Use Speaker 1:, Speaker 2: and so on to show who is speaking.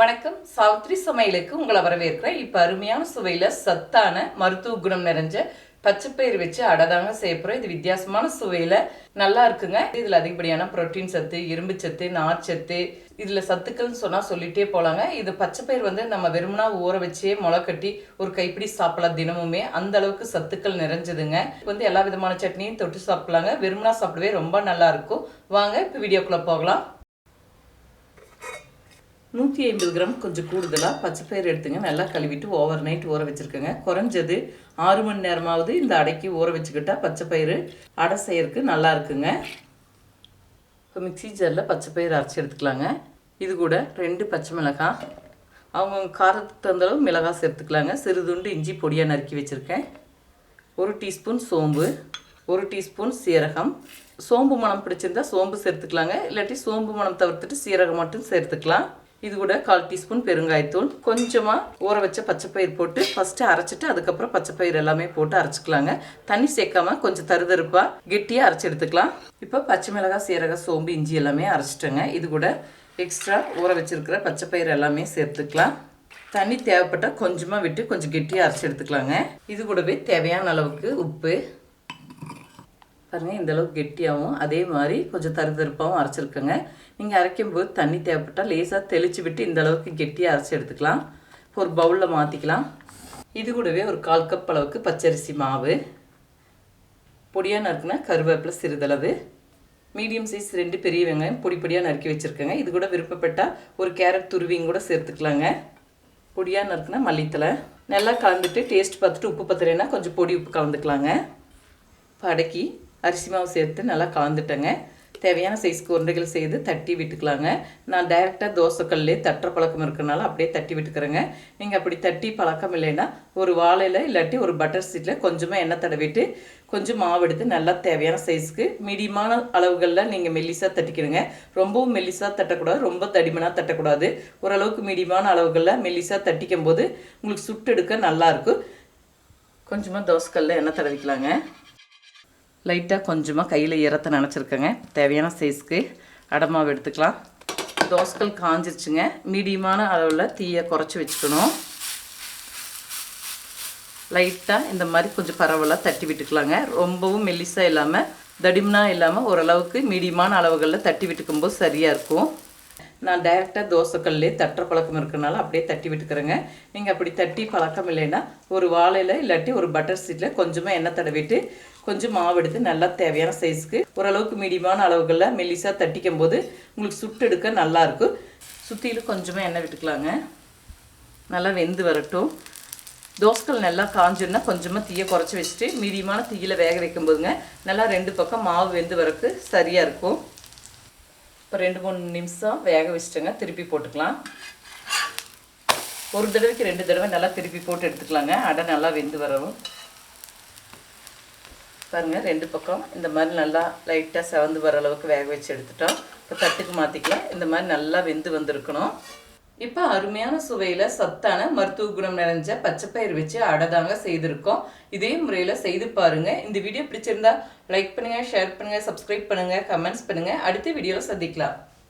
Speaker 1: வணக்கம். சாவித்ரி சமையலுக்கு உங்களை வரவேற்கிறேன். இப்போ அருமையான சுவையில் சத்தான மருத்துவ குணம் நிறைஞ்ச பச்சைப்பயிர் வச்சு அடதாங்க செய்ய போகிறோம் இது வித்தியாசமான சுவையில் நல்லா இருக்குங்க. இதில் அதிகப்படியான புரோட்டீன் சத்து இரும்பு சத்து நார்ச்சத்து இதில் சத்துக்கள்னு சொன்னால் சொல்லிகிட்டே போகலாங்க இது பச்சைப்பயிர் வந்து நம்ம வெறுமனா ஊற வச்சே முளை கட்டி ஒரு கைப்பிடி சாப்பிடலாம் தினமுமே. அந்த அளவுக்கு சத்துக்கள் நிறைஞ்சதுங்க. வந்து எல்லா விதமான சட்னியும் தொட்டு சாப்பிடலாங்க. வெறுமனா சாப்பிடவே ரொம்ப நல்லா இருக்கும். வாங்க இப்போ வீடியோக்குள்ளே போகலாம். நூற்றி ஐம்பது கிராம் கொஞ்சம் கூடுதலாக பச்சை பயிர் எடுத்துங்க. நல்லா கழுவிட்டு ஓவர் நைட் ஊற வச்சுருக்கோங்க. குறைஞ்சது ஆறு மணி நேரமாவது இந்த அடைக்கு ஊற வச்சுக்கிட்டால் பச்சை பயிறு அடை செய்யறதுக்கு நல்லா இருக்குங்க. இப்போ மிக்ஸி ஜாரில் பச்சைப்பயிறு அரைச்சி எடுத்துக்கலாங்க. இது கூட ரெண்டு பச்சை மிளகாய். அவங்க காரத்துக்கு தகுந்தளவு மிளகாய் சேர்த்துக்கலாங்க. சிறுதுண்டு இஞ்சி பொடியாக நறுக்கி வச்சுருக்கேன். ஒரு டீஸ்பூன் சோம்பு ஒரு டீஸ்பூன் சீரகம். சோம்பு மணம் பிடிச்சிருந்தா சோம்பு சேர்த்துக்கலாங்க. இல்லாட்டி சோம்பு மணம் தவிர்த்துட்டு சீரகம் மட்டும் சேர்த்துக்கலாம். இது கூட கால் டீஸ்பூன் பெருங்காயத்தூள். கொஞ்சமாக ஊற வச்ச பச்சைப்பயிர் போட்டு ஃபஸ்ட்டு அரைச்சிட்டு அதுக்கப்புறம் பச்சைப்பயிர் எல்லாமே போட்டு அரைச்சிக்கலாங்க. தண்ணி சேர்க்காம கொஞ்சம் தருதருப்பாக கெட்டியாக அரைச்சி எடுத்துக்கலாம். இப்போ பச்சை மிளகாய் சீரகம் சோம்பு இஞ்சி எல்லாமே அரைச்சிட்டேங்க. இது கூட எக்ஸ்ட்ரா ஊற வச்சிருக்கிற பச்சைப்பயிர் எல்லாமே சேர்த்துக்கலாம். தண்ணி தேவைப்பட்டால் கொஞ்சமாக விட்டு கொஞ்சம் கெட்டியாக அரைச்சி எடுத்துக்கலாங்க. இது கூடவே தேவையான அளவுக்கு உப்பு பாருங்கள் இந்த அளவுக்கு கெட்டியாகவும் அதே மாதிரி கொஞ்சம் தருதருப்பாகவும் அரைச்சிருக்கேங்க. நீங்கள் அரைக்கும் போது தண்ணி தேவைப்பட்டால் லேசாக தெளித்து விட்டு இந்த அளவுக்கு கெட்டியாக அரைச்சி எடுத்துக்கலாம். ஒரு பவுலில் மாற்றிக்கலாம் இது கூடவே ஒரு கால் கப் அளவுக்கு பச்சரிசி மாவு. பொடியாக நறுக்குனா கருவேப்பிலை சிறிதளவு. மீடியம் சைஸ் ரெண்டு பெரிய வெங்காயம் பொடி பொடியாக நறுக்கி வச்சுருக்கேங்க. இது கூட விருப்பப்பட்டால் ஒரு கேரட் துருவியும் கூட சேர்த்துக்கலாங்க. பொடியாக நறுக்குனா மல்லித்தலை நல்லா கலந்துட்டு டேஸ்ட் பார்த்துட்டு உப்பு பத்துறேன்னா கொஞ்சம் பொடி உப்பு கலந்துக்கலாங்க. படக்கி அரிசி மாவு சேர்த்து நல்லா கலந்துட்டேங்க. தேவையான சைஸ்க்கு உருண்டைகள் செய்து தட்டி விட்டுக்கலாங்க. நான் டைரெக்டாக தோசைக்கல்லே தட்டுற பழக்கம் இருக்கிறனால அப்படியே தட்டி விட்டுக்கிறேங்க. நீங்கள் அப்படி தட்டி பழக்கம் இல்லைன்னா ஒரு வாழையில் இல்லாட்டி ஒரு பட்டர் சீட்டில் கொஞ்சமாக எண்ணெய் தடவிட்டு கொஞ்சம் மாவு எடுத்து நல்லா தேவையான சைஸ்க்கு மீடியமான அளவுகளில் நீங்கள் மெல்லிசாக தட்டிக்கிடுங்க. ரொம்பவும் மெல்லிசாக தட்டக்கூடாது ரொம்ப தடிமனாக தட்டக்கூடாது. ஓரளவுக்கு மீடியமான அளவுகளில் மெல்லிசாக தட்டிக்கும் போது உங்களுக்கு சுட்டு எடுக்க நல்லாயிருக்கும் கொஞ்சமாக தோசைக்கல்ல எண்ணெய் தடவிக்கலாங்க. லைட்டாக கொஞ்சமாக கையில் ஈரத்தை நினச்சிருக்கேங்க. தேவையான சைஸ்க்கு அடமாவு எடுத்துக்கலாம். தோசைகள் காஞ்சிருச்சுங்க. மீடியமான அளவில் தீயை குறைச்சி வச்சுக்கணும். லைட்டாக இந்த மாதிரி கொஞ்சம் பரவலாக தட்டி விட்டுக்கலாங்க. ரொம்பவும் மெல்லிசாக இல்லாமல் தடிமனாக இல்லாமல் ஓரளவுக்கு மீடியமான அளவுகளில் தட்டி விட்டுக்கும்போது சரியாக இருக்கும். நான் டைரெக்டாக தோசைக்கல்லே தட்டுற பழக்கம் இருக்கிறனால அப்படியே தட்டி விட்டுக்கிறேங்க. நீங்கள் அப்படி தட்டி பழக்கம் இல்லைன்னா ஒரு வாழையில் இல்லாட்டி ஒரு பட்டர் சீட்டில் கொஞ்சமாக எண்ணெய் தடவிட்டு கொஞ்சம் மாவு எடுத்து நல்லா தேவையான சைஸ்க்கு ஓரளவுக்கு மீடியமான அளவுகளில் மெல்லிசாக தட்டிக்கும் போது உங்களுக்கு சுட்டு எடுக்க நல்லாயிருக்கும் சுற்றிலும் கொஞ்சமாக எண்ணெய் விட்டுக்கலாங்க. நல்லா வெந்து வரட்டும். தோசைகள் நல்லா காஞ்சிருந்தா கொஞ்சமாக தீயை குறைச்சி வச்சுட்டு மீடியமான தீயில் வேக வைக்கும் போதுங்க நல்லா ரெண்டு பக்கம் மாவு வெந்து வரக்கு சரியாக இருக்கும். இப்போ ரெண்டு மூணு நிமிஷம் வேக வச்சுட்டுங்க திருப்பி போட்டுக்கலாம். ஒரு தடவைக்கு ரெண்டு தடவை நல்லா திருப்பி போட்டு எடுத்துக்கலாங்க. அடை நல்லா வெந்து வரவும். பாருங்கள் ரெண்டு பக்கம் இந்த மாதிரி நல்லா லைட்டாக செவந்து வர அளவுக்கு வேக வச்சு எடுத்துட்டோம். இப்போ தட்டுக்கு மாற்றிக்கலாம் இந்த மாதிரி நல்லா வெந்து வந்திருக்கணும். இப்போ அருமையான சுவையில் சத்தான மருத்துவ குணம் நிறைஞ்ச பச்சைப்பயிர் வச்சு அடதாங்க செய்திருக்கோம். இதே முறையில் செய்து பாருங்கள் இந்த வீடியோ பிடிச்சிருந்தா லைக் பண்ணுங்கள் ஷேர் பண்ணுங்கள் சப்ஸ்கிரைப் பண்ணுங்கள் கமெண்ட்ஸ் பண்ணுங்கள் அடுத்த வீடியோவில் சந்திக்கலாம்.